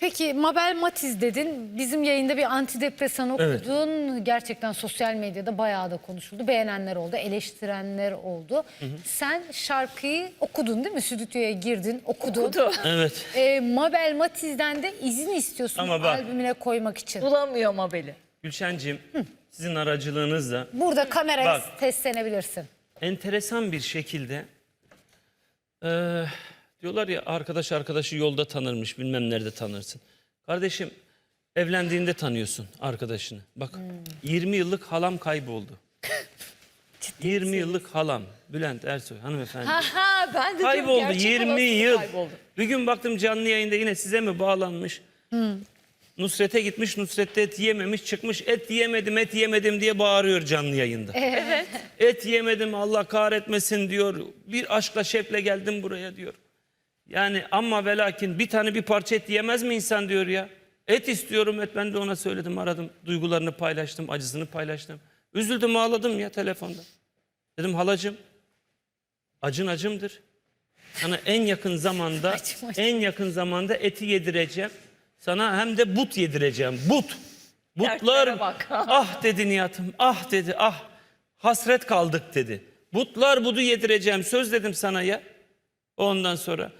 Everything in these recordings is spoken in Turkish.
Peki Mabel Matiz dedin. Bizim yayında bir antidepresan Evet. okudun. Gerçekten sosyal medyada bayağı da konuşuldu. Beğenenler oldu, eleştirenler oldu. Sen şarkıyı okudun değil mi? Stüdyoya girdin, okudun. Okudu. Evet. Ee, Mabel Matiz'den de izin istiyorsun Ama bak- albümüne koymak için. Bulamıyor Mabel'i. Gülşen'cim sizin aracılığınızla Burada kameraya Bak. testlenebilirsin. enteresan bir şekilde eee, diyorlar ya arkadaş arkadaşı yolda tanırmış bilmem nerede tanırsın. Kardeşim evlendiğinde tanıyorsun arkadaşını. Bak 20 yıllık halam kayboldu. 20 yıllık halam Bülent Ersoy hanımefendi. Ha ha ben de Kayboldu gerçek 20 havası yıl. Kayboldu. Bir gün baktım canlı yayında yine size mi bağlanmış? Nusret'e gitmiş, Nusret'te et yememiş, çıkmış et yemedim, et yemedim diye bağırıyor canlı yayında. Evet. Et yemedim Allah kahretmesin diyor. Bir aşkla şevkle geldim buraya diyor. Yani ama ve lakin bir tane bir parça et yemez mi insan diyor ya. Et istiyorum et ben de ona söyledim aradım. Duygularını paylaştım, acısını paylaştım. Üzüldüm ağladım ya telefonda. Dedim halacım acın acımdır. Sana en yakın zamanda Acım acım. en yakın zamanda eti yedireceğim. Sana hem de but yedireceğim. But. Butlar ah dedi Nihat'ım ah dedi ah hasret kaldık dedi. Butlar budu yedireceğim söz dedim sana ya. Ondan sonra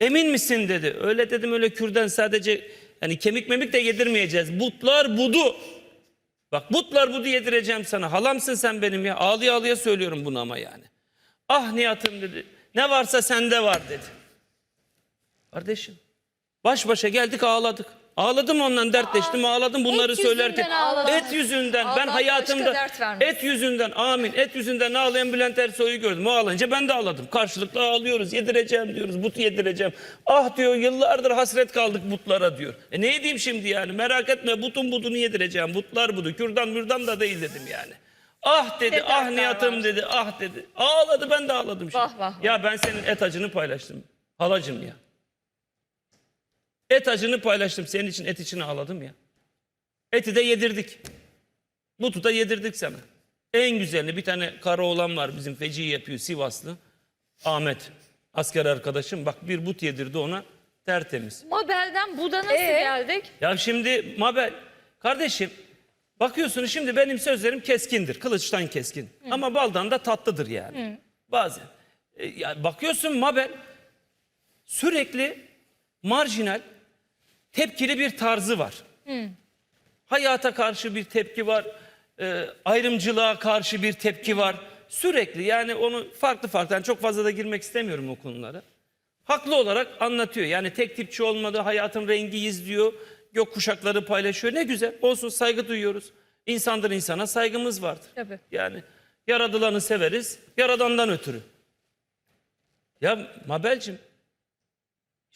emin misin dedi. Öyle dedim öyle kürden sadece yani kemik memik de yedirmeyeceğiz. Butlar budu. Bak butlar budu yedireceğim sana. Halamsın sen benim ya. Ağlıya ağlıya söylüyorum bunu ama yani. Ah Nihat'ım dedi. Ne varsa sende var dedi. Kardeşim baş başa geldik ağladık. Ağladım ondan dertleştim ağladım bunları Et söylerken. ağladın. Et yüzünden ben Allah hayatımda et yüzünden amin et yüzünden ağlayan Bülent Ersoy'u gördüm. O ağlayınca ben de ağladım. Karşılıklı ağlıyoruz yedireceğim diyoruz but yedireceğim. Ah diyor yıllardır hasret kaldık butlara diyor. E ne edeyim şimdi yani merak etme butun budunu yedireceğim. Butlar budu kürdan mürdan da değil dedim yani. Ah dedi Ne ah Nihat'ım var. dedi ah dedi. Ağladı ben de ağladım şimdi. Vah, vah, vah. Ya ben senin et acını paylaştım. Halacım ya. Et acını paylaştım. Senin için et için ağladım ya. Eti de yedirdik. Butu da yedirdik sana. En güzelini bir tane kara oğlan var bizim feci yapıyor Sivaslı. Ahmet. Asker arkadaşım. Bak bir but yedirdi ona. Tertemiz. Mabel'den Buda nasıl Ee? geldik? Ya şimdi Mabel kardeşim bakıyorsunuz şimdi benim sözlerim keskindir. Kılıçtan keskin. Ama baldan da tatlıdır yani. Bazen. E, ya bakıyorsun Mabel sürekli marjinal tepkili bir tarzı var. Hayata karşı bir tepki var. e, ayrımcılığa karşı bir tepki var. Sürekli yani onu farklı farklı yani çok fazla da girmek istemiyorum o konulara. Haklı olarak anlatıyor. Yani tek tipçi olmadı, hayatın rengiyiz diyor. Gök kuşakları paylaşıyor. Ne güzel. Olsun saygı duyuyoruz. İnsandır insana saygımız vardır. Tabii. Yani yaradılanı severiz, yaradandan ötürü. Ya Mabel'cim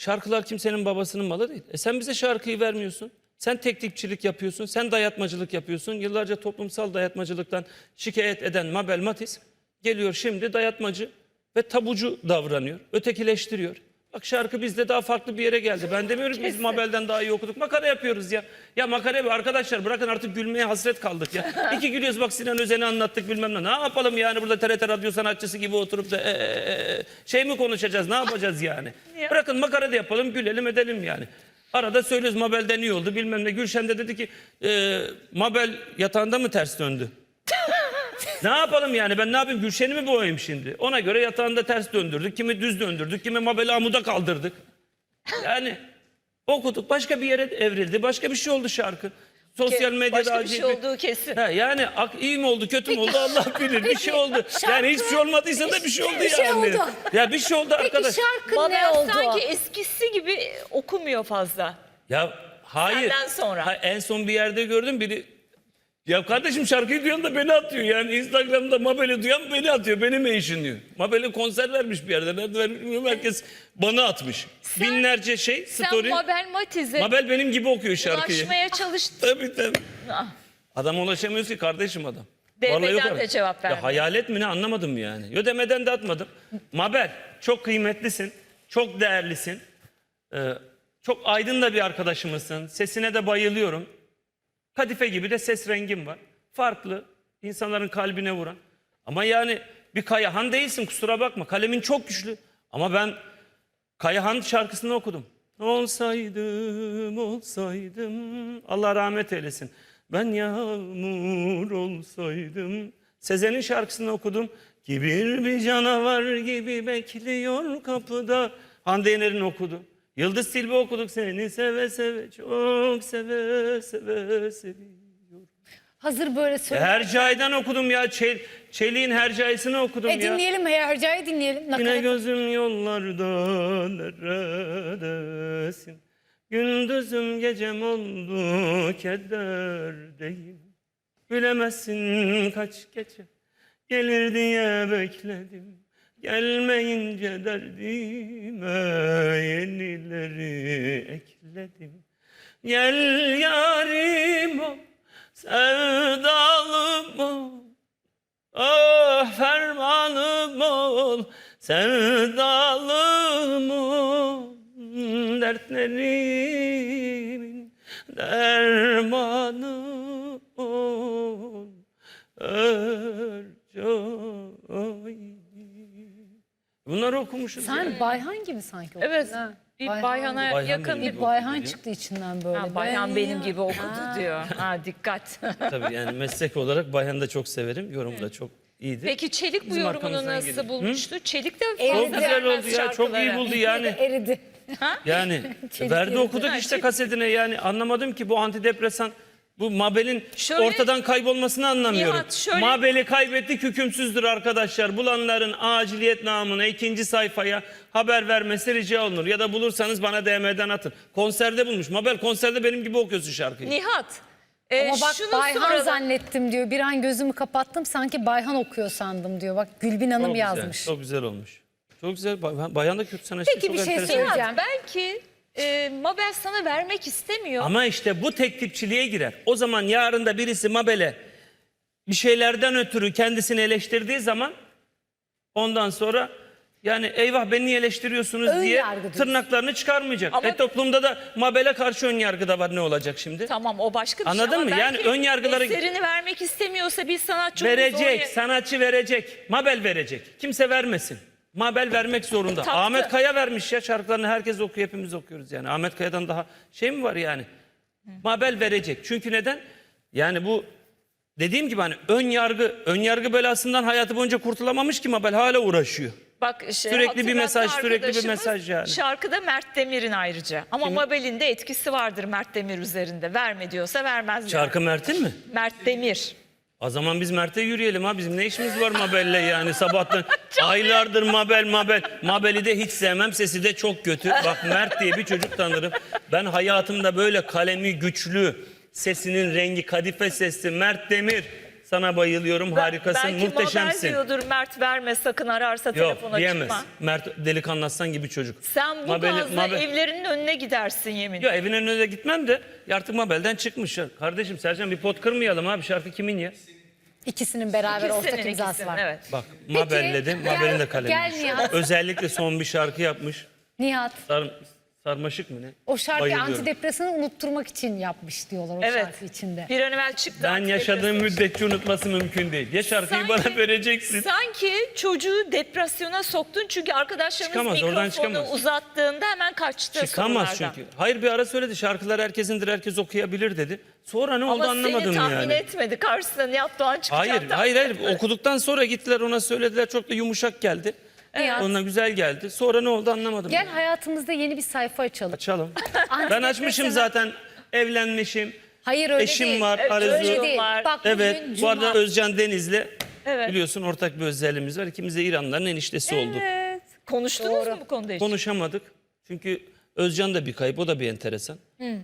şarkılar kimsenin babasının malı değil. E sen bize şarkıyı vermiyorsun. Sen tek tipçilik yapıyorsun, sen dayatmacılık yapıyorsun. Yıllarca toplumsal dayatmacılıktan şikayet eden Mabel Matiz geliyor şimdi dayatmacı ve tabucu davranıyor, ötekileştiriyor. Bak şarkı bizde daha farklı bir yere geldi. Ben demiyorum ki biz Mabel'den daha iyi okuduk. Makara yapıyoruz ya. Ya makara yapıyor. Arkadaşlar bırakın artık gülmeye hasret kaldık ya. İki gülüyoruz bak Sinan Özen'i anlattık bilmem ne. Ne yapalım yani burada TRT radyo sanatçısı gibi oturup da e, e, e, şey mi konuşacağız ne yapacağız yani. Ya. Bırakın makara da yapalım gülelim edelim yani. Arada söylüyoruz Mabel'den iyi oldu bilmem ne. Gülşen de dedi ki e, Mabel yatağında mı ters döndü? Ne yapalım yani ben ne yapayım Gülşen'i mi boğayım şimdi? Ona göre yatağında ters döndürdük. Kimi düz döndürdük. Kimi Mabel'i amuda kaldırdık. Yani okuduk başka bir yere evrildi. Başka bir şey oldu şarkı. Sosyal medyada Başka bir acayip şey olduğu kesin. Ha, yani ak- iyi mi oldu kötü mü oldu Allah bilir bir şey oldu. Yani hiçbir şey olmadıysa da bir şey oldu Bir şey yani. oldu. Ya bir şey oldu Peki arkadaş. şarkı ne Mabel oldu? sanki eskisi gibi okumuyor fazla. Ya hayır. Senden sonra. Ha, en son bir yerde gördüm biri ya kardeşim şarkıyı duyan da beni atıyor. Yani Instagram'da Mabel'i duyan beni atıyor. Beni mentionlıyor. Mabel'e konser vermiş bir yerde. Nerede vermiş bilmiyorum. Herkes bana atmış. Binlerce şey Sen story. Mabel Matiz'e Mabel benim gibi okuyor şarkıyı. ulaşmaya çalıştın. Tabii tabii. Ah, Adam ulaşamıyoruz ki kardeşim adam. DM'den Vallahi de cevap vermiyor. Ya hayalet mi ne anlamadım yani. Yo demeden de atmadım. Mabel çok kıymetlisin. Çok değerlisin. Ee, çok aydın da bir arkadaşımızsın. Sesine de bayılıyorum. Kadife gibi de ses rengin var. Farklı. insanların kalbine vuran. Ama yani bir Kayahan değilsin kusura bakma. Kalemin çok güçlü. Ama ben Kayahan şarkısını okudum. olsaydım olsaydım Allah rahmet eylesin. Ben yağmur olsaydım. Sezen'in şarkısını okudum. Kibir bir canavar gibi bekliyor kapıda. Hande Yener'in okudu. Yıldız Tilbe okuduk seni seve seve çok seve seve seviyorum. Hazır böyle söyle. Hercai'den okudum ya. Çel, Çelik'in Hercai'sini okudum E ya. dinleyelim Hercai'yi dinleyelim. Yine Nakarat. gözüm yollarda neredesin? Gündüzüm gecem oldu kederdeyim. Bilemezsin kaç gece gelir diye bekledim. Gelmeyince derdime yenileri ekledim. Gel yarim ol, sevdalım ol. Ah fermanım ol, sevdalım ol, dertlerimin dermanı ol, Ercai. Bunları okumuşuz. Sen ya. Bayhan gibi sanki okudun Evet. ha. Bir Bayhan Bayhan'a gibi. Bayhan yakın benim bir. Bir Bayhan okudu çıktı içinden böyle. Ha, Bayhan Ben benim ya- gibi okudu Ha. diyor. Ha dikkat. Tabii yani meslek olarak Bayhan'ı da çok severim. Yorum da çok iyiydi. Peki Çelik bu Bizim yorumunu arkamızdan nasıl geliyor. bulmuştu? Çelik de Çok Çok güzel oldu ya. Çok iyi buldu yani. Eridi. Yani verdi okuduk işte kasetine yani anlamadım ki bu antidepresan bu Mabel'in Şöyle- ortadan kaybolmasını anlamıyorum. Nihat, şöyle- Mabel'i kaybettik hükümsüzdür arkadaşlar. Bulanların aciliyet namına ikinci sayfaya haber vermesi rica olunur. Ya da bulursanız bana DM'den atın. Konserde bulmuş. Mabel konserde benim gibi okuyorsun şarkıyı. Nihat. e, Ama bak şunu Bayhan soralım. zannettim diyor. Bir an gözümü kapattım sanki Bayhan okuyor sandım diyor. Bak Gülbin Hanım Çok yazmış. Güzel, çok güzel olmuş. Çok güzel. Bay- Bayan da kötü sanatçı. Peki, çok bir şey söyleyeceğim. Belki e, Mabel sana vermek istemiyor. Ama işte bu tek tipçiliğe girer. O zaman yarın da birisi Mabel'e bir şeylerden ötürü kendisini eleştirdiği zaman ondan sonra yani eyvah beni niye eleştiriyorsunuz Ön diye tırnaklarını çıkarmayacak. Ama- E toplumda da Mabel'e karşı ön yargı da var ne olacak şimdi? Tamam o başka bir Anladın şey mı? Yani ön yargıları- eserini vermek istemiyorsa bir sanatçı Verecek, oraya- sanatçı verecek. Mabel verecek. Kimse vermesin. Mabel vermek zorunda. Taktı. Ahmet Kaya vermiş ya şarkılarını herkes okuyor hepimiz okuyoruz yani. Ahmet Kaya'dan daha şey mi var yani? Mabel verecek. Çünkü neden? Yani bu dediğim gibi hani ön yargı, ön yargı belasından hayatı boyunca kurtulamamış ki Mabel hala uğraşıyor. Bak işte Sürekli bir mesaj, sürekli bir mesaj yani. Şarkıda Mert Demir'in ayrıca. Ama Mabel'in de etkisi vardır Mert Demir üzerinde. Verme diyorsa vermez. Şarkı Mert'in mi? Mert Demir. O zaman biz Mert'e yürüyelim ha. Bizim ne işimiz var Mabel'le yani sabahtan. Aylardır Mabel Mabel. Mabel'i de hiç sevmem. Sesi de çok kötü. Bak Mert diye bir çocuk tanırım. Ben hayatımda böyle kalemi güçlü, sesinin rengi kadife sesli Mert Demir. Sana bayılıyorum. Harikasın, Belki Mabel muhteşemsin. diyordur Mert verme sakın ararsa Yok telefona diyemez. çıkma. Mert delikanlı aslan gibi çocuk. Sen bu Mabel'i- gazla Mabel- evlerinin önüne gidersin yemin. Ya evin önüne de gitmem de artık Mabel'den çıkmış. Kardeşim Sercan bir pot kırmayalım abi. Şarkı kimin ya? İkisinin beraber İkisinin, ortak imzası ikisinin, var. Evet. Bak Peki, Mabel'le de gel- Mabel'in de kalemi. gel Nihat. Özellikle son bir şarkı yapmış. Nihat Sar, sarmaşık mı ne? o şarkıyı Bayılıyorum. antidepresanı unutturmak için yapmış diyorlar o Evet. şarkı içinde. Bir an evvel çıktı. Ben yaşadığım müddetçe unutması mümkün değil. Ya şarkıyı Sanki- bana vereceksin. Sanki çocuğu depresyona soktun çünkü arkadaşlarımız Çıkamaz, oradan mikrofonu çıkamaz. uzattığında hemen kaçtı Çıkamaz çünkü. Hayır bir ara söyledi şarkılar herkesindir herkes okuyabilir dedi. Sonra ne oldu Ama anlamadım seni tahmin yani. etmedi. Karşısına Nihat Doğan çıkacak. Hayır, hayır, hayır. Okuduktan sonra gittiler ona söylediler. Çok da yumuşak geldi. Nihat. Ona güzel geldi. Sonra ne oldu anlamadım. Gel hayatımızda yeni bir sayfa açalım. Açalım. ben açmışım zaten. Evlenmişim. Hayır öyle Eşim değil. var, Evet, Arzu. Öyle değil. var. Bak Evet. bugün Bu Cuma. arada Özcan Deniz'le Evet. biliyorsun ortak bir özelliğimiz var. İkimiz de İranlıların eniştesi olduk. Evet. Konuştunuz mu bu konuda hiç? Konuşamadık. Çünkü Özcan da bir kayıp. O da bir enteresan.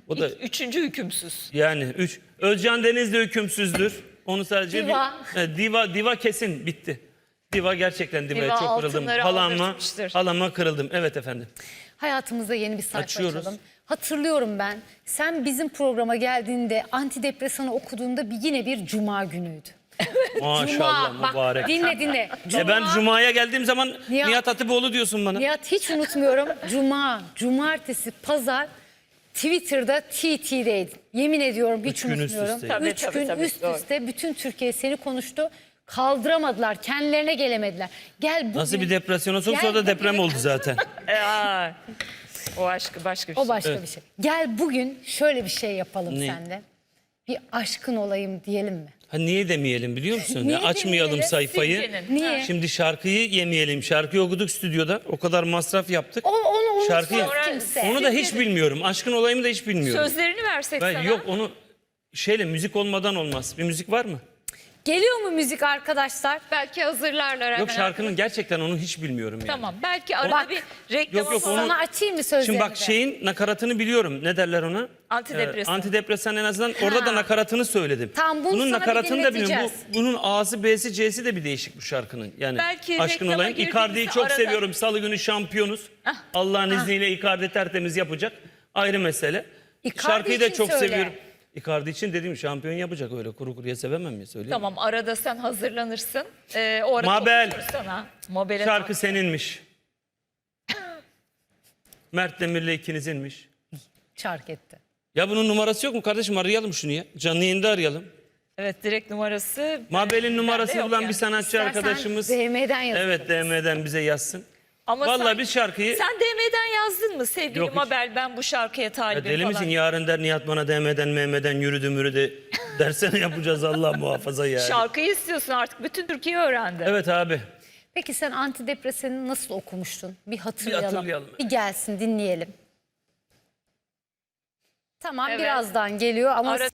O da Üçüncü hükümsüz. yani üç. Özcan Deniz de hükümsüzdür. Onu sadece Diva. Bir, Evet, diva diva kesin bitti. Diva gerçekten divaya Diva çok kırıldım. altınları aldırtmıştır. halama kırıldım. Evet efendim. Hayatımızda yeni bir sayfa Açıyoruz. açalım. Hatırlıyorum ben. Sen bizim programa geldiğinde antidepresanı okuduğunda bir, yine bir cuma günüydü. Maşallah Cuma. mübarek. Bak dinle dinle. E ben Cuma'ya geldiğim zaman Nihat- Nihat Hatipoğlu diyorsun bana. Nihat hiç unutmuyorum. Cuma, cumartesi, pazar Twitter'da TT'deydin. Yemin ediyorum hiç Üç gün üst unutmuyorum. üste. Tabii, Üç tabii, gün tabii, üst doğru. üste bütün Türkiye seni konuştu. Kaldıramadılar. Kendilerine gelemediler. Gel bugün. Nasıl bir depresyona sok Gel sonra da bugün. deprem oldu zaten. Aa, O aşk başka bir şey. O başka Evet. bir şey. Gel bugün şöyle bir şey yapalım Ne? sende. Bir aşkın olayım diyelim mi? Ha niye demeyelim biliyor musun? Niye Ya açmayalım demeyelim? sayfayı. Niye? Şimdi şarkıyı yemeyelim. Şarkıyı okuduk stüdyoda. O kadar masraf yaptık. O, onu unutmaz Şarkıyı- kimse. Onu da hiç bilmiyorum. Aşkın olayımı da hiç bilmiyorum. Sözlerini versek Ben- sana. yok onu şeyle müzik olmadan olmaz. Bir müzik var mı? Geliyor mu müzik arkadaşlar? Belki hazırlarlar hemen. Yok şarkının gerçekten onu hiç bilmiyorum yani. Tamam belki arada Bak. bir reklam Yok, yok, onu- Sana açayım mı sözlerini Şimdi bak de? şeyin nakaratını biliyorum. Ne derler ona? Antidepresan. Ee, antidepresan en azından orada da nakaratını söyledim. Tamam, bunu bunun sana bir nakaratını da biliyorum. Bu, bunun A'sı B'si C'si de bir değişik bu şarkının. Yani Belki aşkın reklama olayım. girdiğimizde Icardi'yi çok arada- seviyorum. Salı günü şampiyonuz. Allah'ın izniyle Icardi tertemiz yapacak. Ayrı mesele. Icardi Şarkıyı da için çok söyle. seviyorum. Icardi için dediğim şampiyon yapacak öyle kuru kuruya sevemem ya söyleyeyim. Tamam arada sen hazırlanırsın. Ee, o arada Mabel. sana. Mabel'e Şarkı seninmiş. Mert Demir'le ikinizinmiş. Çark etti. Ya bunun numarası yok mu kardeşim arayalım şunu ya. Canlı yayında arayalım. Evet direkt numarası. Mabel'in numarasını yok bulan yani. bir sanatçı İstersen arkadaşımız. DM'den yazın. Evet DM'den bize yazsın. Ama Vallahi sen, biz şarkıyı Sen DM'den yazdın mı sevgili Yok, hiç. Mabel ben bu şarkıya Ya talibim deli falan. misin yarın der Nihat bana DM'den MM'den yürüdü mürüdü dersene yapacağız Allah muhafaza ya. Şarkıyı istiyorsun artık bütün Türkiye öğrendi. Evet abi. Peki sen antidepresanı nasıl okumuştun? Bir hatırlayalım. Bir, hatırlayalım. gelsin dinleyelim. Tamam Evet. birazdan geliyor ama Ara-